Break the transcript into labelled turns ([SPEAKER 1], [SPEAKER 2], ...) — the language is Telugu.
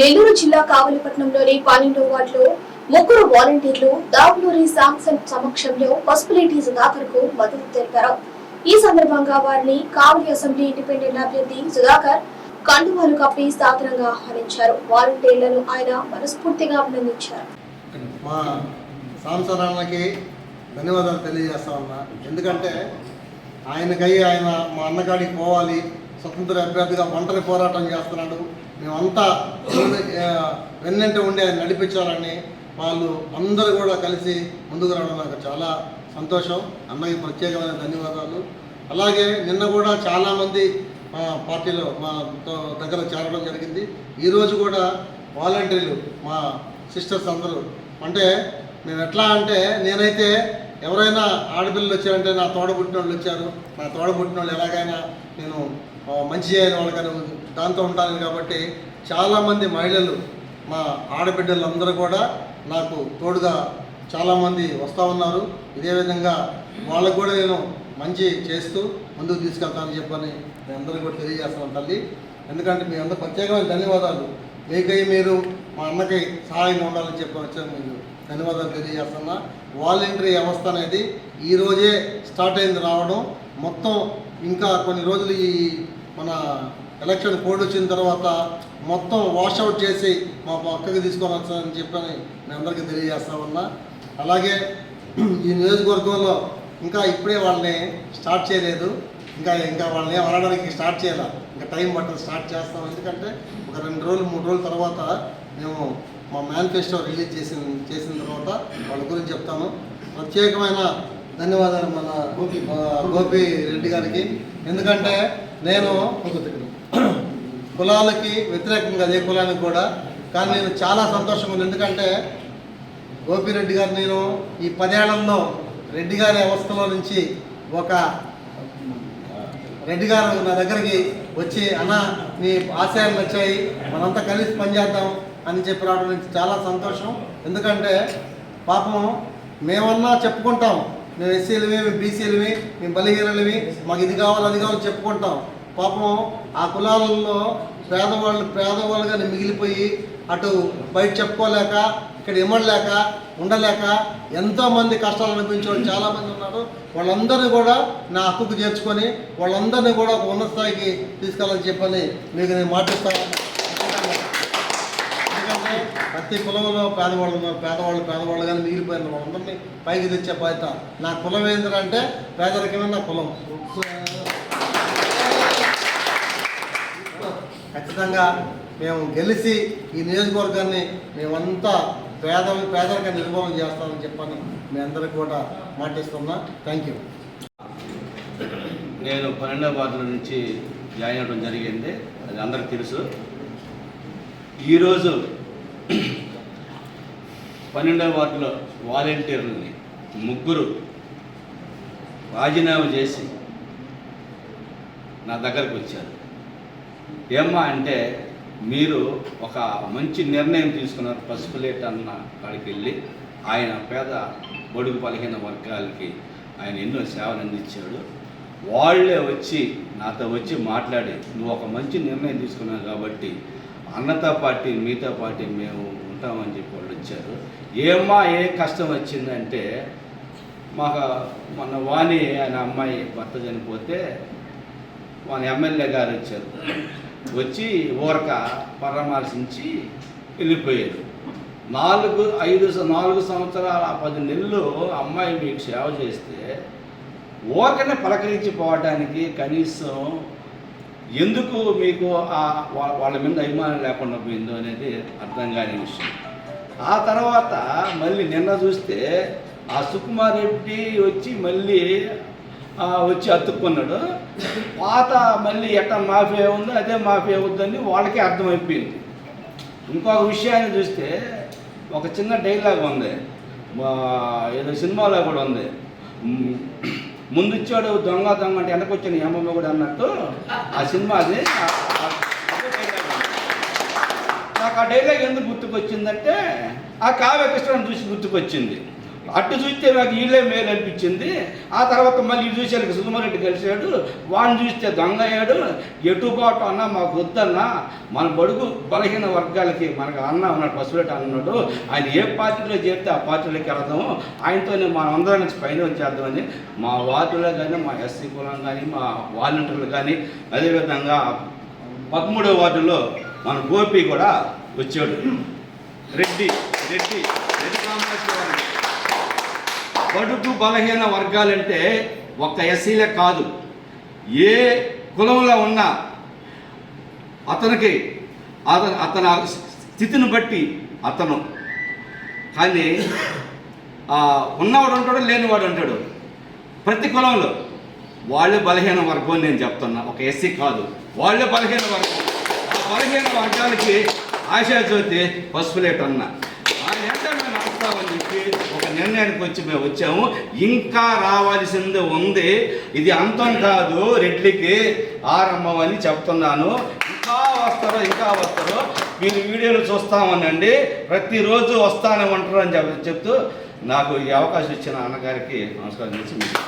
[SPEAKER 1] నెల్లూరు జిల్లా కావలిపట్నంలోని పన్నెండో వార్డులో ముగ్గురు వాలంటీర్లు దావులూరి శాంసన్ సమక్షంలో పసుపులేటి సుధాకర్కు మద్దతు తెలిపారు. ఈ సందర్భంగా వారిని కావలి అసెంబ్లీ ఇండిపెండెంట్ అభ్యర్థి సుధాకర్ కండువాలు కప్పి సాదరంగా ఆహ్వానించారు. వాలంటీర్లను ఆయన మనస్ఫూర్తిగా అభినందించారు.
[SPEAKER 2] మా సాంసరానికి ధన్యవాదాలు తెలియజేస్తా ఉన్నా. ఎందుకంటే ఆయనకై ఆయన మా అన్నగాడికి పోవాలి. స్వతంత్ర అభ్యర్థిగా ఒంటరి పోరాటం చేస్తున్నాడు. మేమంతా వెన్నెంట ఉండి ఆయన నడిపించాలని వాళ్ళు అందరూ కూడా కలిసి ముందుకు రావడం నాకు చాలా సంతోషం. అన్నయ్య ప్రత్యేకమైన ధన్యవాదాలు. అలాగే నిన్న కూడా చాలామంది మా పార్టీలో మా దగ్గర చేరడం జరిగింది. ఈరోజు కూడా వాలంటీర్లు మా సిస్టర్స్ అందరూ. అంటే మేము ఎట్లా అంటే నేనైతే ఎవరైనా ఆడపిల్లలు వచ్చారంటే నా తోడబుట్టిన వాళ్ళు వచ్చారు. నా తోడబుట్టిన వాళ్ళు ఎలాగైనా నేను మంచి చేయని వాళ్ళకని దాంతో ఉంటాను కాబట్టి చాలామంది మహిళలు మా ఆడబిడ్డలు అందరూ కూడా నాకు తోడుగా చాలామంది వస్తూ ఉన్నారు. ఇదే విధంగా వాళ్ళకు కూడా నేను మంచి చేస్తూ ముందుకు తీసుకెళ్తానని చెప్పని నేను అందరూ కూడా తెలియజేస్తున్నాను తల్లి. ఎందుకంటే మీ అందరూ ప్రత్యేకమైన ధన్యవాదాలు. మీకై మీరు మా అన్నకై సహాయంగా ఉండాలని చెప్పి వచ్చాను మీరు ధన్యవాదాలు తెలియజేస్తున్నా. వాలంటరీ వ్యవస్థ అనేది ఈరోజే స్టార్ట్ అయింది రావడం. మొత్తం ఇంకా కొన్ని రోజులు ఈ మన ఎలక్షన్ కోడ్ వచ్చిన తర్వాత మొత్తం వాషౌట్ చేసి మా పక్కకి తీసుకొని చెప్పని నేను అందరికీ తెలియజేస్తా ఉన్నా. అలాగే ఈ నియోజకవర్గంలో ఇంకా ఇప్పుడే వాళ్ళని స్టార్ట్ చేయలేదు. ఇంకా ఇంకా వాళ్ళని అనడానికి స్టార్ట్ చేయాలి? ఇంకా టైం పట్టదు స్టార్ట్ చేస్తాం. ఎందుకంటే ఒక రెండు రోజులు మూడు రోజుల తర్వాత మేము మా మేనిఫెస్టో రిలీజ్ చేసిన చేసిన తర్వాత వాళ్ళ గురించి చెప్తాను. ప్రత్యేకమైన ధన్యవాదాలు మన గోపి. రెడ్డి గారికి. ఎందుకంటే నేను కులాలకి వ్యతిరేకంగా అదే కులానికి కూడా. కానీ నేను చాలా సంతోషంగా ఉంది ఎందుకంటే గోపిరెడ్డి గారు నేను ఈ పదేళ్ళలో రెడ్డి గారి అవస్థలో నుంచి ఒక రెడ్డి గారు నా దగ్గరికి వచ్చి అన్న నీ ఆశయాలు నచ్చాయి మనంతా కలిసి పనిచేద్దాం అని చెప్పి రావడం నుంచి చాలా సంతోషం. ఎందుకంటే పాపం మేమన్నా చెప్పుకుంటాం. మేము ఎస్సీలవి మేము బీసీలవి మేము బలిహీనలవి మాకు ఇది కావాలి అది కావాలి చెప్పుకుంటాం. పాపం ఆ కులాలలో పేదవాళ్ళు పేదవాళ్ళుగా మిగిలిపోయి అటు బయట చెప్పుకోలేక ఇక్కడ ఇమ్మడలేక ఉండలేక ఎంతోమంది కష్టాలు అనిపించే వాళ్ళు చాలామంది ఉన్నారు. వాళ్ళందరినీ కూడా నా హక్కుకు చేర్చుకొని వాళ్ళందరినీ కూడా ఒక ఉన్నత స్థాయికి తీసుకెళ్ళాలని చెప్పని మీకు నేను మాటిస్తాను. ఎందుకంటే ప్రతి కులంలో పేదవాళ్ళు ఉన్నారు. పేదవాళ్ళు పేదవాళ్ళు కానీ మిగిలిపోయిన వాళ్ళందరినీ పైకి తెచ్చే బాధ్యత నా కులం ఏంటంటే పేదరికమైన నా కులం. ఖచ్చితంగా మేము గెలిచి ఈ నియోజకవర్గాన్ని మేమంతా పేద పేదరిక నిర్మూలన చేస్తామని చెప్పని మీ అందరికి కూడా మాటిస్తున్నా. థ్యాంక్ యూ
[SPEAKER 3] నేను పన్నెండవ వార్డుల నుంచి జాయిన్ అవ్వడం జరిగింది. అది అందరికి తెలుసు. ఈరోజు పన్నెండవ వార్డులో వాలంటీర్లని ముగ్గురు రాజీనామా చేసి నా దగ్గరకు వచ్చారు. ఏమ్మా అంటే మీరు ఒక మంచి నిర్ణయం తీసుకున్నారు పసుపులేట్ అన్న కాడికి వెళ్ళి ఆయన పేద బడుగు బలహీన వర్గాలకి ఆయన ఎన్నో సేవలు అందించాడు. వాళ్ళే వచ్చి నాతో వచ్చి మాట్లాడి నువ్వు ఒక మంచి నిర్ణయం తీసుకున్నావు కాబట్టి అన్నతో పార్టీ మీతో పార్టీ మేము ఉంటామని చెప్పి వాళ్ళు వచ్చారు. ఏమ్మా ఏ కష్టం వచ్చిందంటే మాకు మన వాణి ఆయన అమ్మాయి భర్త చనిపోతే మన ఎమ్మెల్యే గారు వచ్చారు. వచ్చి ఊరక పరామర్శించి వెళ్ళిపోయారు. నాలుగు ఐదు నాలుగు సంవత్సరాల పది నెలలు అమ్మాయి మీకు సేవ చేస్తే ఊరకనే పలకరించి పోవడానికి కనీసం ఎందుకు మీకు ఆ వాళ్ళ మీద అభిమానం లేకుండా పోయిందో అనేది అర్థం కాని విషయం. ఆ తర్వాత మళ్ళీ నిన్న చూస్తే ఆ సుకుమార్ రెడ్డి వచ్చి మళ్ళీ వచ్చి అతుక్కున్నాడు. పాత మళ్ళీ ఎట్ట మాఫియా ఉందో అదే మాఫియా అవుద్దని వాళ్ళకే అర్థమైపోయింది. ఇంకొక విషయాన్ని చూస్తే ఒక చిన్న డైలాగ్ ఉంది. ఏదో సినిమాలో కూడా ఉంది. ముందుచ్చాడు దొంగ దొంగ అంటే వెనకొచ్చిన ఏమమ్మ కూడా అన్నట్టు ఆ సినిమా అది. నాకు ఆ డైలాగ్ ఎందుకు గుర్తుకొచ్చిందంటే ఆ కావ్య కృష్ణను చూసి గుర్తుకొచ్చింది. అటు చూస్తే నాకు వీళ్ళే మేలు అనిపించింది. ఆ తర్వాత మళ్ళీ ఇటు చూసేందుకు సుకుమారెడ్డి కలిశాడు. వాడిని చూస్తే దొంగ అయ్యాడు ఎటుబాటు అన్న మాకు వద్దన్నా. మన బడుగు బలహీన వర్గాలకి మనకు అన్న ఉన్నాడు పసుపులేట అన్నాడు. ఆయన ఏ పార్టీలో చేరితే ఆ పార్టీలోకి వెళదాము ఆయనతోనే మనం అందరం నుంచి పైన చేద్దామని మా వార్డులో కానీ మా ఎస్సీ కులం కానీ మా వాలంటీర్లు కానీ అదేవిధంగా పదమూడో వార్డులో మన గోపి కూడా వచ్చాడు. రెడ్డి రెడ్డి రెడ్డి కాంప్లెక్స్ బడుగు బలహీన వర్గాలంటే ఒక్క ఎస్సీలే కాదు. ఏ కులంలో ఉన్నా అతనికి అతను అతని స్థితిని బట్టి అతను. కానీ ఉన్నవాడు అంటాడు లేనివాడు అంటాడు ప్రతి కులంలో వాళ్ళే బలహీన వర్గం అని నేను చెప్తున్నా. ఒక ఎస్సీ కాదు. వాళ్ళే బలహీన వర్గం. ఆ బలహీన వర్గాలకి ఆశాజ్యోతి అన్నా. ఆ ఆయన మేము చెప్పి ఒక నిర్ణయానికి వచ్చి మేము వచ్చాము. ఇంకా రావాల్సింది ఉంది. ఇది అంతం కాదు రెడ్లికి ఆరంభం అని చెప్తున్నాను. ఇంకా వస్తారో ఇంకా వస్తారో మీరు వీడియోలు చూస్తామనండి. ప్రతిరోజు వస్తానే ఉంటారు అని చెప్పి చెప్తూ నాకు ఈ అవకాశం ఇచ్చిన అన్నగారికి నమస్కారం చేసి మీకు